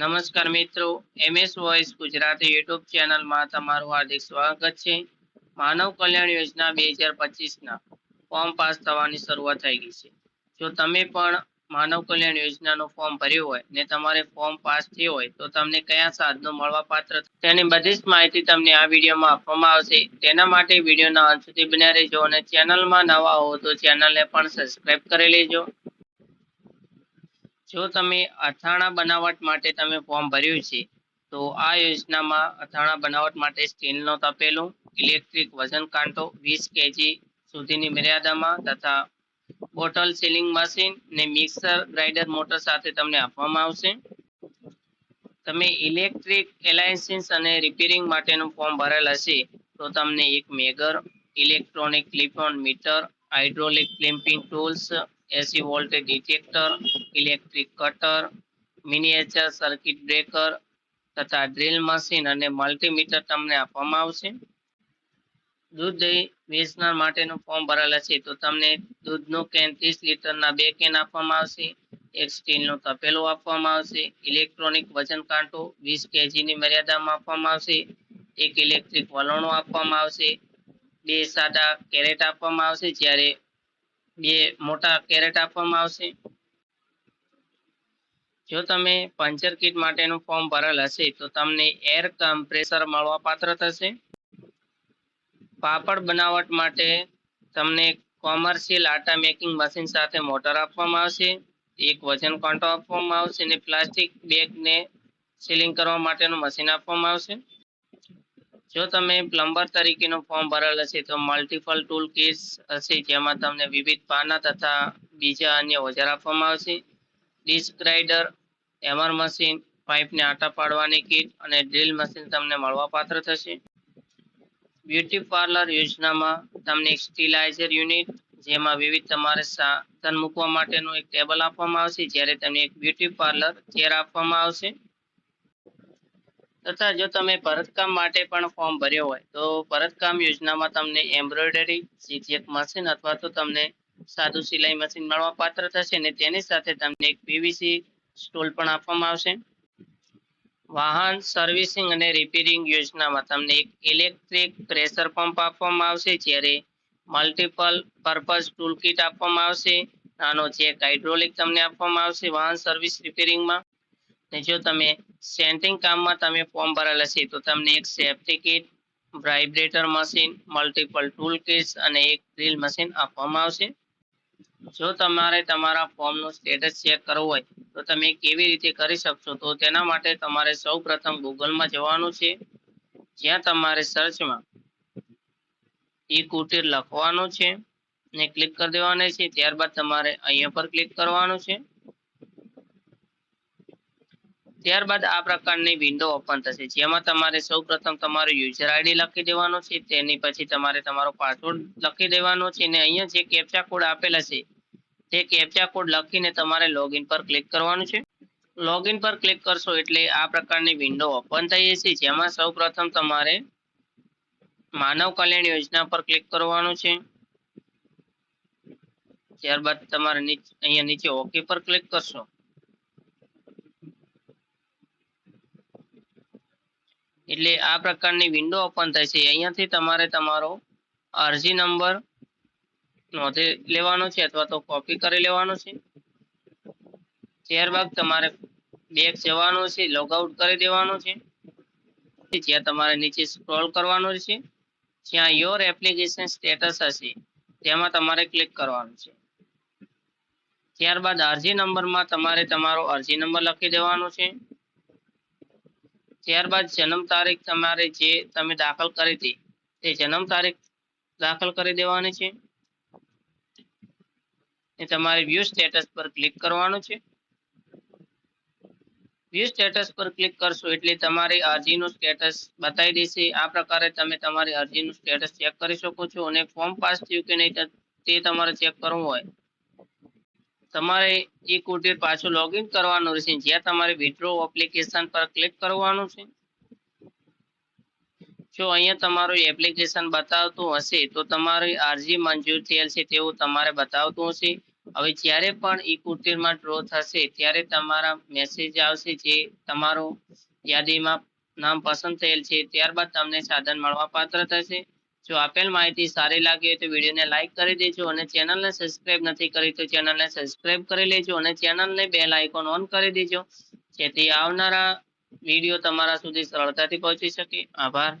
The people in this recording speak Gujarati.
નમસ્કાર મિત્રો, એમએસ વોઇસ ગુજરાતી યુટ્યુબ ચેનલમાં તમારું હાર્દિક સ્વાગત છે. માનવ કલ્યાણ યોજના બે હજાર પચીસના ફોર્મ પાસ થવાની શરૂઆત થઈ ગઈ છે. જો તમે પણ માનવ કલ્યાણ યોજનાનું ફોર્મ ભર્યું હોય ને તમારે ફોર્મ પાસ થયું હોય, તો તમને કયા સાધનો મળવા પાત્ર તેની બધી જ માહિતી તમને આ વિડીયોમાં આપવામાં આવશે. તેના માટે વિડીયોના અંત સુધી બન્યા રહેજો અને ચેનલમાં નવા હો તો ચેનલને પણ સબસ્ક્રાઇબ કરી લેજો. જો તમે અથાણા બનાવટ માટે તમે ફોર્મ ભર્યું છે, તો આ યોજનામાં અથાણા બનાવટ માટે સ્ટીલનો તપેલું, ઇલેક્ટ્રિક વજન કાંટો વીસ કેજી સુધીની મર્યાદામાં તથા બોટલ સીલિંગ મશીન ને મિક્સર, ગ્રાઇન્ડર, મોટર સાથે તમને આપવામાં આવશે. તમે ઇલેક્ટ્રિક એલાયન્સિસ અને રિપેરિંગ માટેનું ફોર્મ ભરેલ હશે તો તમને એક megger, electronic clip on meter, hydraulic crimping tools AC voltage detector, electric cutter miniature circuit breaker તથા ડ્રિલ મશીન અને મલ્ટીમીટર તમને આપવામાં આવશે. દૂધ દહીં વેચનાર માટેનું ફોર્મ ભરેલ છે, તો તમને દૂધનું કેન ત્રીસ લીટરના બે કેન આપવામાં આવશે, એક સ્ટીલનું તપેલું આપવામાં આવશે ઇલેક્ટ્રોનિક વજન કાંટો વીસ કેજીની મર્યાદામાં આપવામાં આવશે, એક ઇલેક્ટ્રિક વલણો આપવામાં આવશે, બે સાદા કેરેટ આપવામાં આવશે, જ્યારે બે મોટા કેરેટ આપવામાં આવશે. જો તમે પંચર કીટ માટેનું ફોર્મ ભરેલ હશે, તો તમને એર કમ્પ્રેસર મળવા પાત્ર થશે. પાપડ બનાવટ માટે તમને કોમર્શિયલ આટા મેકિંગ મશીન સાથે મોટર આપવામાં આવશે, એક વજન કાંટો આપવામાં આવશે અને પ્લાસ્ટિક બેગને સીલિંગ કરવા માટેનું મશીન આપવામાં આવશે. જો તમે પ્લમ્બર તરીકેનું ફોર્મ ભરેલ હશે તો મલ્ટિપલ ટૂલ કેસ હશે, જેમાં તમને વિવિધ પાના તથા બીજા અન્ય ઓજાર આપવામાં આવશે. ડિસ્ક ગ્રાઇડર એમર મશીન પાઇપને આટા પાડવાની કીટ અને ડ્રિલ મશીન તમને મળવાપાત્ર થશે. બ્યુટી પાર્લર યોજનામાં તમને એક સ્ટીલાઇઝર યુનિટ જેમાં વિવિધ તમારે સાધન મૂકવા માટેનું એક ટેબલ આપવામાં આવશે, જ્યારે તમને એક બ્યુટી પાર્લર ચેર આપવામાં આવશે. તથા જો તમે ભરતકામ માટે પણ ફોર્મ ભર્યો હોય, તો ભરતકામ યોજનામાં તમને એમ્બ્રોઇડરી સીજીએફ મશીન અથવા તો તમને સાદું સિલાઈ મશીન મળવા પાત્ર થશે અને તેની સાથે તમને એક પીવીસી સ્ટોલ પણ આપવામાં આવશે. વાહન સર્વિસિંગ અને રિપેરિંગ યોજનામાં તમને એક ઇલેક્ટ્રિક પ્રેશર પંપ આપવામાં આવશે, જ્યારે મલ્ટિપલ પર્પઝ ટૂલ કિટ આપવામાં આવશે. નાનો ચેક હાઇડ્રોલિક તમને આપવામાં આવશે વાહન સર્વિસ રિપેરિંગમાં ને જો તમે સેન્ટિંગ કામમાં તમે ફોર્મ ભરેલા છે, તો તમને એક safety kit vibrator machine multiple tool kits અને એક ડ્રિલ મશીન આપવામાં આવશે. જો તમારે તમારા ફોર્મનું સ્ટેટસ ચેક કરવું હોય, તો તમે કેવી રીતે કરી શકશો, તો તેના માટે તમારે સૌ પ્રથમ ગૂગલમાં જવાનું છે. જ્યાં તમારે સર્ચમાં ઈ કુટીર લખવાનું છે ને ક્લિક કરી દેવાનું છે. ત્યારબાદ તમારે અહીંયા પર ક્લિક કરવાનું છે. ત્યારબાદ આ પ્રકારની વિન્ડો ઓપન થશે. જેમાં તમારે સૌ પ્રથમ તમારો યુઝર આઈડી લખી દેવાનો છે, તેની પછી તમારે તમારો પાસવર્ડ લખી દેવાનો છે અને અહીંયા જે કેપ્ચા કોડ આપેલા છે, તે કેપ્ચા કોડ લખીને તમારે લોગિન પર ક્લિક કરવાનું છે. લોગિન પર ક્લિક કરશો એટલે આ પ્રકારની વિન્ડો ઓપન થઈ જશે, જેમાં સૌપ્રથમ તમારે માનવ કલ્યાણ યોજના પર ક્લિક કરવાનું છે. ત્યારબાદ તમારે અહીંયા નીચે ઓકે પર ક્લિક કરશો. એટલે આ પ્રકારની વિન્ડો ઓપન થશે અહીંયાથી તમારે તમારો અરજી નંબર નોંધી લેવાનો છે અથવા તો કોપી કરી લેવાનો છે. ત્યારબાદ તમારે બેક જવાનું છે લોગઆઉટ કરી દેવાનું છે. જ્યાં તમારે નીચે સ્ક્રોલ કરવાનું છે. જ્યાં યોર એપ્લિકેશન સ્ટેટસ હશે, તેમાં તમારે ક્લિક કરવાનું છે. ત્યારબાદ અરજી નંબરમાં તમારે તમારો અરજી નંબર લખી દેવાનો છે. ત્યારબાદ જન્મ તારીખ તમારે જે તમે દાખલ કરી હતી, તે જન્મ તારીખ દાખલ કરી દેવાની છે. એ તમારે વ્યૂ સ્ટેટસ પર ક્લિક કરવાનું છે. વ્યૂ સ્ટેટસ પર ક્લિક કરશો એટલે તમારી અરજીનું સ્ટેટસ બતાવી દેશે. આ પ્રકારે તમે તમારી અરજીનું સ્ટેટસ ચેક કરી શકો છો અને ફોર્મ પાસ થયું કે નહીં, તે તમારે ચેક કરવું હોય. તમારે એ કુટીર પાછું લોગિન કરવાનું રહેશે. જ્યાં તમારે વિડ્રો એપ્લિકેશન પર ક્લિક કરવાનું છે. જો અહીંયા તમારું એપ્લિકેશન બતાવતું હશે, તો તમારી અરજી મંજૂર થયેલ છે તેવું તમારે બતાવતું હશે. હવે જ્યારે પણ ઈ કુટીરમાં ડ્રો થશે, ત્યારે તમારા મેસેજ આવશે જે તમારું યાદીમાં નામ પસંદ થયેલ છે. ત્યારબાદ તમને સાધન મળવા પાત્ર થશે. જો આપેલ માહિતી સારી લાગી હોય તો વિડીયોને લાઈક કરી દેજો અને ચેનલને સબસ્ક્રાઇબ નથી કરી તો ચેનલને સબસ્ક્રાઇબ કરી લેજો અને ચેનલને બેલ આઇકોન ઓન કરી દેજો. જેથી આવનારા વીડિયો તમારા સુધી સરળતાથી પહોંચી શકે. આભાર.